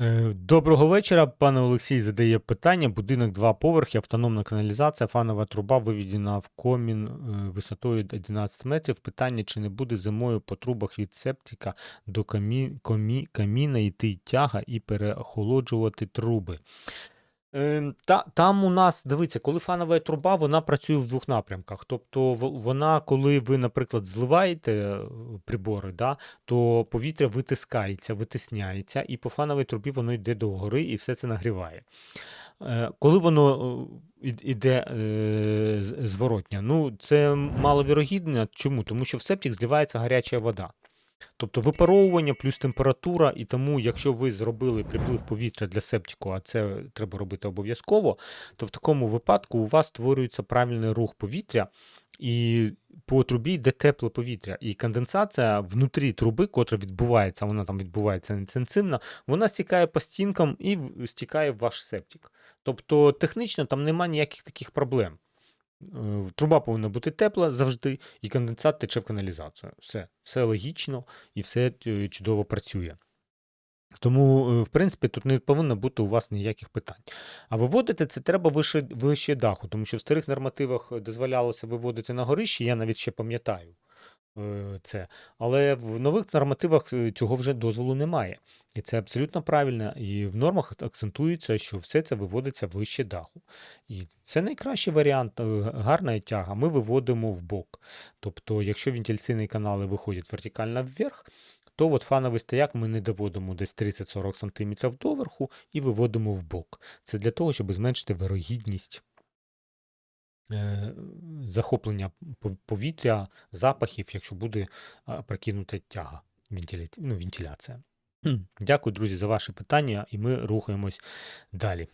Е, Доброго вечора. Пане Олексій задає питання. Будинок два поверхи, автономна каналізація, фанова труба виведена в комін е, висотою 11 метрів. Питання, чи не буде зимою по трубах від септика до камі, комі, каміна йти тяга і переохолоджувати труби. Е, Та, там у нас, дивіться, коли фанова труба, вона працює в двох напрямках. Тобто вона, коли ви, наприклад, зливаєте е, прибори, да, то повітря витискається, витисняється, і по фановій трубі воно йде до гори і все це нагріває. Е, Коли воно е, іде е, зворотня, ну це маловірогідно. Чому? Тому що в септик зливається гаряча вода. Тобто випаровування плюс температура, і тому, якщо ви зробили приплив повітря для септику, а це треба робити обов'язково, то в такому випадку у вас створюється правильний рух повітря, і по трубі йде тепле повітря. І конденсація внутрі труби, котра відбувається, вона там відбувається інтенсивно, вона стікає по стінкам і стікає в ваш септик. Тобто технічно там немає ніяких таких проблем. Е, Труба повинна бути тепла завжди, і конденсат тече в каналізацію. Все, все логічно і все е, чудово працює. Тому, е, в принципі, тут не повинно бути у вас ніяких питань. А виводити це треба вище, вище даху, тому що в старих нормативах дозволялося виводити на горищі, я навіть ще пам'ятаю це. Але в нових нормативах е, цього вже дозволу немає. І це абсолютно правильно. І в нормах акцентується, що все це виводиться вище даху. І це найкращий варіант, е, гарна тяга. Ми виводимо в бок. Тобто, якщо вентиляційні канали виходять вертикально вверх, то от фановий стояк ми не доводимо десь 30-40 см доверху і виводимо в бок. Це для того, щоб зменшити вирогідність е, захоплення повітря, запахів, якщо буде прокинута тяга, вентиля... ну, вентиляція. Дякую, друзі, за ваші питання, і ми рухаємось далі.